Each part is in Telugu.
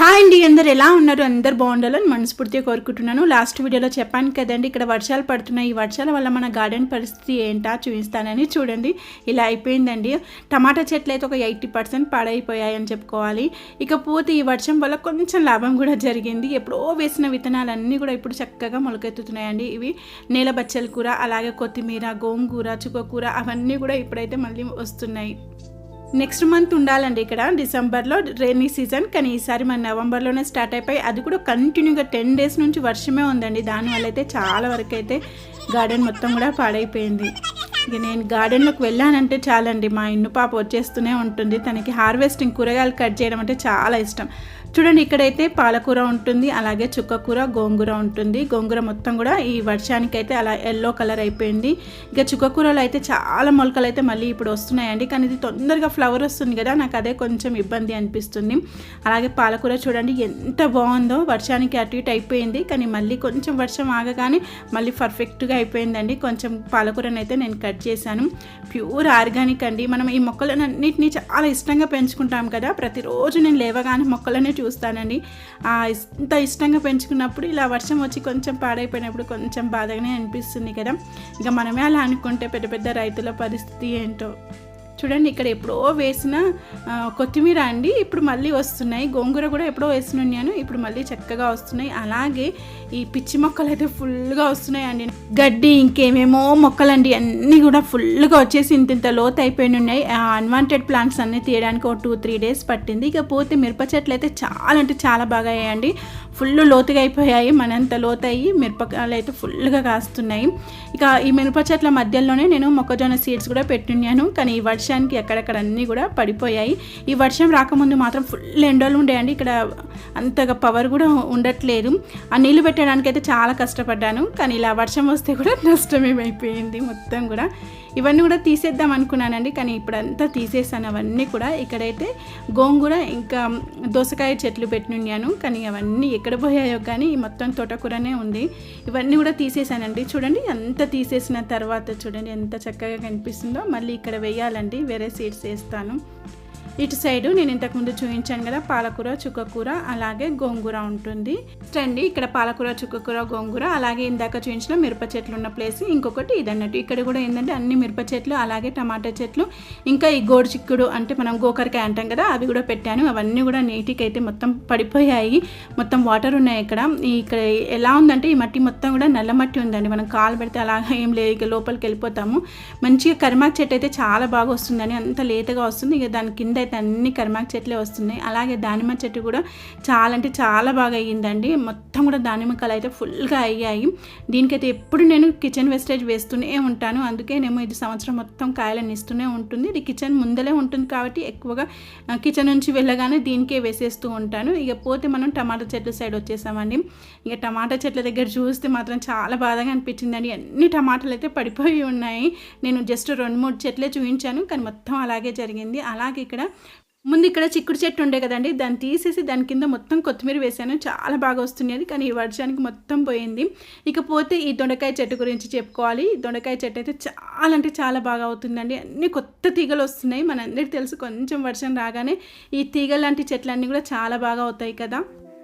హాయ్ అండి అందరు ఎలా ఉన్నారు? అందరు బాగుండాలని మనస్ఫూర్తిగా కోరుకుంటున్నాను. లాస్ట్ వీడియోలో చెప్పాను కదండి ఇక్కడ వర్షాలు పడుతున్నాయి. ఈ వర్షాల వల్ల మన గార్డెన్ పరిస్థితి ఏంటా చూపిస్తానని చూడండి. ఇలా అయిపోయిందండి. టమాటా చెట్లు అయితే ఒక ఎయిటీ పర్సెంట్ పాడైపోయాయని చెప్పుకోవాలి. ఇకపోతే ఈ వర్షం వల్ల కొంచెం లాభం కూడా జరిగింది. ఎప్పుడో వేసిన విత్తనాలన్నీ కూడా ఇప్పుడు చక్కగా మొలకెత్తుతున్నాయండి. ఇవి నేల బచ్చల కూర అలాగే కొత్తిమీర గోంగూర చుక్కకూర అవన్నీ కూడా ఇప్పుడైతే మళ్ళీ వస్తున్నాయి. నెక్స్ట్ మంత్ ఉండాలండి ఇక్కడ డిసెంబర్లో రైనీ సీజన్. కానీ ఈసారి మన నవంబర్లోనే స్టార్ట్ అయిపోయి అది కూడా కంటిన్యూగా టెన్ డేస్ నుంచి వర్షమే ఉందండి. దానివల్ల అయితే చాలా వరకు అయితే గార్డెన్ మొత్తం కూడా పాడైపోయింది. ఇక నేను గార్డెన్లోకి వెళ్ళానంటే చాలండి. మా ఇన్ను పాప వచ్చేస్తూనే ఉంటుంది. తనకి హార్వెస్టింగ్ కూరగాయలు కట్ చేయడం అంటే చాలా ఇష్టం. చూడండి ఇక్కడైతే పాలకూర ఉంటుంది అలాగే చుక్కకూర గోంగూర ఉంటుంది. గోంగూర మొత్తం కూడా ఈ వర్షానికి అయితే అలా ఎల్లో కలర్ అయిపోయింది. ఇక చుక్కకూరలో అయితే చాలా మొలకలు అయితే మళ్ళీ ఇప్పుడు వస్తున్నాయండి. కానీ ఇది తొందరగా ఫ్లవర్ వస్తుంది కదా నాకు అదే కొంచెం ఇబ్బంది అనిపిస్తుంది. అలాగే పాలకూర చూడండి ఎంత బాగుందో. వర్షానికి అటు ఇటు అయిపోయింది. కానీ మళ్ళీ కొంచెం వర్షం ఆగగానే మళ్ళీ పర్ఫెక్ట్గా అయిపోయిందండి. కొంచెం పాలకూరనైతే నేను నేను కట్ చేశాను. ప్యూర్ ఆర్గానిక్ అండి. మనం ఈ మొక్కలన్నింటినీ చాలా ఇష్టంగా పెంచుకుంటాం కదా. ప్రతిరోజు నేను లేవగానే మొక్కలనే చూస్తానండి. ఇంత ఇష్టంగా పెంచుకున్నప్పుడు ఇలా వర్షం వచ్చి కొంచెం పాడైపోయినప్పుడు కొంచెం బాధగానే అనిపిస్తుంది కదా. ఇక మనమే అలా అనుకుంటే పెద్ద పెద్ద రైతుల పరిస్థితి ఏంటో. చూడండి ఇక్కడ ఎప్పుడో వేసిన కొత్తిమీర అండి. ఇప్పుడు మళ్ళీ వస్తున్నాయి. గోంగూర కూడా ఎప్పుడో వేసినాను ఇప్పుడు మళ్ళీ చక్కగా వస్తున్నాయి. అలాగే ఈ పిచ్చి మొక్కలు అయితే ఫుల్గా వస్తున్నాయండి గడ్డి ఇంకేమేమో మొక్కలండి. అన్నీ కూడా ఫుల్గా వచ్చేసి ఇంత ఇంత లోతు అయిపోయి ఉన్నాయి. అన్వాంటెడ్ ప్లాంట్స్ అన్నీ తీయడానికి ఒక టూ త్రీ డేస్ పట్టింది. ఇక పోతే మిరప చెట్లు అయితే చాలా అంటే చాలా బాగా అయ్యాయండి. ఫుల్ లోతుగా అయిపోయాయి. మనంత లోతు అయ్యి మిరపకాయలు అయితే ఫుల్గా కాస్తున్నాయి. ఇక ఈ మిరప చెట్ల మధ్యలోనే నేను మొక్కజొన్న సీడ్స్ కూడా పెట్టున్నాను. కానీ ఈ వర్షానికి ఎక్కడెక్కడ అన్నీ కూడా పడిపోయాయి. ఈ వర్షం రాకముందు మాత్రం ఫుల్ ఎండలు ఉండేయండి. ఇక్కడ అంతగా పవర్ కూడా ఉండట్లేదు. ఆ నీళ్ళు పెట్టడానికి అయితే చాలా కష్టపడ్డాను. కానీ ఇలా వర్షం వస్తే కూడా నష్టమేమైపోయింది మొత్తం కూడా. ఇవన్నీ కూడా తీసేద్దాం అనుకున్నానండి. కానీ ఇప్పుడంతా తీసేసాను. అవన్నీ కూడా ఇక్కడైతే గోంగూర ఇంకా దోసకాయ చెట్లు పెట్టినున్నాను కానీ అవన్నీ ఎక్కడ పోయాయో కానీ మొత్తం తోటకూరనే ఉంది. ఇవన్నీ కూడా తీసేసానండి. చూడండి అంత తీసేసిన తర్వాత చూడండి ఎంత చక్కగా కనిపిస్తుందో. మళ్ళీ ఇక్కడ వేయాలండి. వేరే సీడ్స్ వేస్తాను. ఇటు సైడు నేను ఇంతకుముందు చూపించాను కదా పాలకూర చుక్కకూర అలాగే గోంగూర ఉంటుంది. నెక్స్ట్ అండి ఇక్కడ పాలకూర చుక్కకూర గోంగూర అలాగే ఇందాక చూపించిన మిరప చెట్లు ఉన్న ప్లేస్ ఇంకొకటి ఇదన్నట్టు. ఇక్కడ కూడా ఏంటంటే అన్ని మిరప చెట్లు అలాగే టమాటా చెట్లు ఇంకా ఈ గోడు చిక్కుడు అంటే మనం గోకరకాయ అంటాం కదా అవి కూడా పెట్టాను. అవన్నీ కూడా నీటికి అయితే మొత్తం పడిపోయాయి. మొత్తం వాటర్ ఉన్నాయి ఇక్కడ. ఇక్కడ ఎలా ఉందంటే ఈ మట్టి మొత్తం కూడా నల్ల మట్టి ఉందండి. మనం కాలు పెడితే అలా ఏం లేదు ఇక లోపలికి వెళ్ళిపోతాము. మంచిగా కరిమాకు చెట్టు అయితే చాలా బాగా వస్తుందని అంత లేతగా వస్తుంది. ఇక దాని కింద అయితే అన్ని కరిమాకు చెట్లే వస్తున్నాయి. అలాగే దానిమ్మ చెట్టు కూడా చాలా అంటే చాలా బాగా అయ్యిందండి. మొత్తం కూడా దానిమ్మకాయలు అయితే ఫుల్గా అయ్యాయి. దీనికైతే ఎప్పుడు నేను కిచెన్ వేస్టేజ్ వేస్తూనే ఉంటాను. అందుకే నేను ఇది సంవత్సరం మొత్తం కాయలను ఇస్తూనే ఉంటుంది. ఇది కిచెన్ ముందలే ఉంటుంది కాబట్టి ఎక్కువగా కిచెన్ నుంచి వెళ్ళగానే దీనికే వేసేస్తూ ఉంటాను. ఇక పోతే మనం టమాటా చెట్ల సైడ్ వచ్చేసామండి. ఇక టమాటా చెట్ల దగ్గర చూస్తే మాత్రం చాలా బాధగా అనిపించిందండి. అన్ని టమాటాలు అయితే పడిపోయి ఉన్నాయి. నేను జస్ట్ రెండు మూడు చెట్లే చూపించాను కానీ మొత్తం అలాగే జరిగింది. అలాగే ఇక్కడ ముందు ఇక్కడ చిక్కుడు చెట్టు ఉండే కదండి దాన్ని తీసేసి దాని కింద మొత్తం కొత్తిమీర వేసాను. చాలా బాగా వస్తున్నది కానీ ఈ వర్షానికి మొత్తం పోయింది. ఇకపోతే ఈ దొండకాయ చెట్టు గురించి చెప్పుకోవాలి. ఈ దొండకాయ చెట్టు అయితే చాలా అంటే చాలా బాగా అవుతుందండి. అన్ని కొత్త తీగలు వస్తున్నాయి. మనందరికీ తెలుసు కొంచెం వర్షం రాగానే ఈ తీగ లాంటి చెట్లన్నీ కూడా చాలా బాగా అవుతాయి కదా.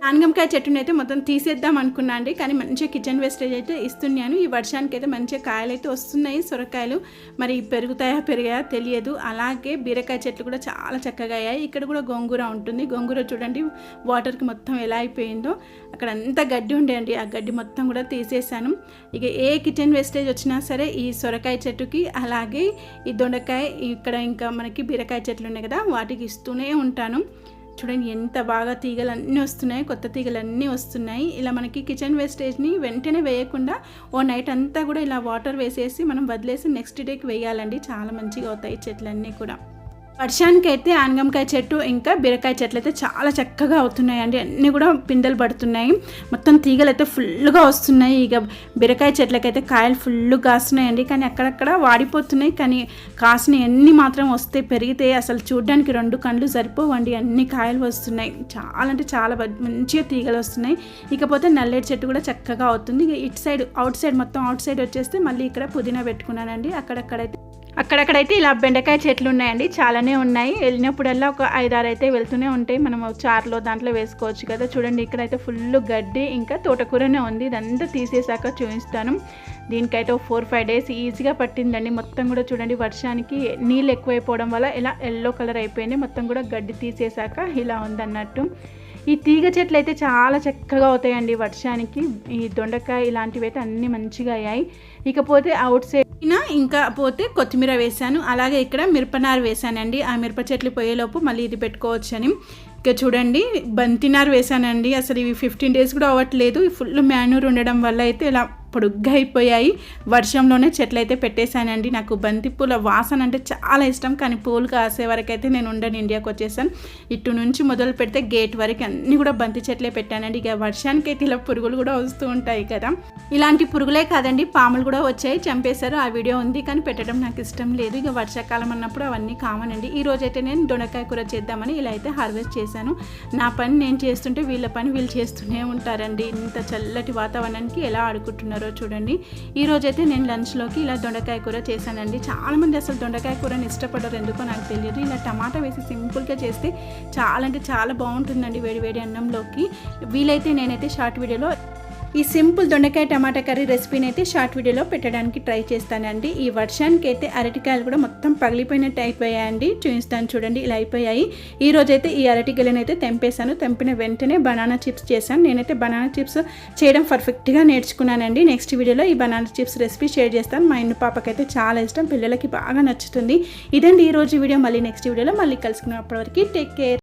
ఆనగంకాయ చెట్టుని అయితే మొత్తం తీసేద్దాం అనుకున్నా అండి. కానీ మంచిగా కిచెన్ వేస్టేజ్ అయితే ఇస్తున్నాను. ఈ వర్షానికి అయితే మంచిగా కాయలు అయితే వస్తున్నాయి సొరకాయలు. మరి పెరుగుతాయా పెరిగాయా తెలియదు. అలాగే బీరకాయ చెట్లు కూడా చాలా చక్కగా అయ్యాయి. ఇక్కడ కూడా గోంగూర ఉంటుంది. గోంగూర చూడండి వాటర్కి మొత్తం ఎలా అయిపోయిందో. అక్కడ అంతా గడ్డి ఉండేయండి ఆ గడ్డి మొత్తం కూడా తీసేసాను. ఇక ఏ కిచెన్ వేస్టేజ్ వచ్చినా సరే ఈ సొరకాయ చెట్టుకి అలాగే ఈ దొండకాయ ఇక్కడ ఇంకా మనకి బీరకాయ చెట్లు ఉన్నాయి కదా వాటికి ఇస్తూనే ఉంటాను. చూడండి ఎంత బాగా తీగలు అన్నీ వస్తున్నాయి. కొత్త తీగలు అన్నీ వస్తున్నాయి. ఇలా మనకి కిచెన్ వేస్టేజ్ని వెంటనే వేయకుండా ఓ నైట్ అంతా కూడా ఇలా వాటర్ వేసేసి మనం వదిలేసి నెక్స్ట్ డేకి వేయాలండి. చాలా మంచిగా అవుతాయి చెట్లన్నీ కూడా. వర్షానికి అయితే ఆనగంకాయ చెట్టు ఇంకా బీరకాయ చెట్లు అయితే చాలా చక్కగా అవుతున్నాయండి. అన్నీ కూడా పిందెలు పడుతున్నాయి. మొత్తం తీగలు అయితే ఫుల్గా వస్తున్నాయి. ఇక బీరకాయ చెట్లకైతే కాయలు ఫుల్ కాస్తున్నాయండి. కానీ అక్కడక్కడ వాడిపోతున్నాయి. కానీ కాసిన ఎన్ని మాత్రం వస్తే పెరిగితే అసలు చూడడానికి రెండు కండ్లు సరిపోవండి. అన్ని కాయలు వస్తున్నాయి. చాలా అంటే చాలా మంచిగా తీగలు వస్తున్నాయి. ఇకపోతే నల్లేటి చెట్టు కూడా చక్కగా అవుతుంది. ఇక ఇటు సైడ్ అవుట్ సైడ్ మొత్తం అవుట్ సైడ్ వచ్చేస్తే మళ్ళీ ఇక్కడ పుదీనా పెట్టుకున్నానండి. అక్కడక్కడైతే అక్కడక్కడైతే ఇలా బెండకాయ చెట్లు ఉన్నాయండి. చాలానే ఉన్నాయి. వెళ్ళినప్పుడల్లా ఒక ఐదారు అయితే వెళ్తూనే ఉంటాయి. మనం చారులో దాంట్లో వేసుకోవచ్చు కదా. చూడండి ఇక్కడైతే ఫుల్ గడ్డి ఇంకా తోటకూరనే ఉంది. ఇదంతా తీసేసాక చూపిస్తాను. దీనికైతే ఫోర్ ఫైవ్ డేస్ ఈజీగా పట్టిందండి. మొత్తం కూడా చూడండి వర్షానికి నీళ్ళు ఎక్కువైపోవడం వల్ల ఇలా ఎల్లో కలర్ అయిపోయింది. మొత్తం కూడా గడ్డి తీసేసాక ఇలా ఉందన్నట్టు. ఈ తీగ చెట్లు అయితే చాలా చక్కగా అవుతాయండి వర్షానికి. ఈ దొండకాయ ఇలాంటివి అయితే అన్నీ మంచిగా అయ్యాయి. ఇకపోతే అవుట్ సైడ్ ఇంకా పోతే కొత్తిమీర వేశాను. అలాగే ఇక్కడ మిరపనారు వేశానండి. ఆ మిరప చెట్లు పోయేలోపు మళ్ళీ ఇది పెట్టుకోవచ్చని. ఇక చూడండి బంతినారు వేశానండి. అసలు ఇవి ఫిఫ్టీన్ డేస్ కూడా అవ్వట్లేదు. ఫుల్ మ్యాన్యూర్ ఉండడం వల్ల అయితే ఇలా పొడుగ్గా అయిపోయాయి. వర్షంలోనే చెట్లు అయితే పెట్టేశానండి. నాకు బంతిపూల వాసన అంటే చాలా ఇష్టం. కానీ పూలు కాసే వరకు అయితే నేను ఉండను ఇండియాకి వచ్చేసాను ఇటు నుంచి మొదలు పెడితే గేట్ వరకు అన్నీ కూడా బంతి చెట్లే పెట్టానండి. ఇక వర్షానికి అయితే ఇలా పురుగులు కూడా వస్తూ ఉంటాయి కదా. ఇలాంటి పురుగులే కాదండి పాములు కూడా వచ్చాయి చంపేశారు. ఆ వీడియో ఉంది కానీ పెట్టడం నాకు ఇష్టం లేదు. ఇక వర్షాకాలం అన్నప్పుడు అవన్నీ కామన్ అండి. ఈ రోజు అయితే నేను దొండకాయ కూర చేద్దామని ఇలా అయితే హార్వెస్ట్ చేశాను. నా పని నేను చేస్తుంటే వీళ్ళ పని వీళ్ళు చేస్తూనే ఉంటారండి. ఇంత చల్లటి వాతావరణానికి ఎలా ఆడుకుంటున్నారో చూడండి. ఈ రోజైతే నేను లంచ్లోకి ఇలా దొండకాయ కూర చేశానండి. చాలామంది అసలు దొండకాయ కూరని ఇష్టపడరు. ఎందుకో నాకు తెలియదు. ఇలా టమాటా వేసి సింపుల్గా చేస్తే చాలా అంటే చాలా బాగుంటుందండి వేడి వేడి అన్నంలోకి. వీలైతే నేనైతే షార్ట్ వీడియోలో ఈ సింపుల్ దొండకాయ టమాటా కర్రీ రెసిపీని అయితే షార్ట్ వీడియోలో పెట్టడానికి ట్రై చేస్తానండి. ఈ వర్షానికి అయితే అరటికాయలు కూడా మొత్తం పగిలిపోయినట్టు అయిపోయాయండి. చూపిస్తాను చూడండి ఇలా అయిపోయాయి. ఈ రోజైతే ఈ అరటికాయలను అయితే తెంపేశాను. తెంపిన వెంటనే బనానా చిప్స్ చేశాను. నేనైతే బనానా చిప్స్ చేయడం పర్ఫెక్ట్గా నేర్చుకున్నానండి. నెక్స్ట్ వీడియోలో ఈ బనానా చిప్స్ రెసిపీ షేర్ చేస్తాను. మా ఇంటి పాపకైతే చాలా ఇష్టం. పిల్లలకి బాగా నచ్చుతుంది. ఇదండి ఈ రోజు వీడియో. మళ్ళీ నెక్స్ట్ వీడియోలో మళ్ళీ కలుసుకున్నప్పటివరకు టేక్ కేర్.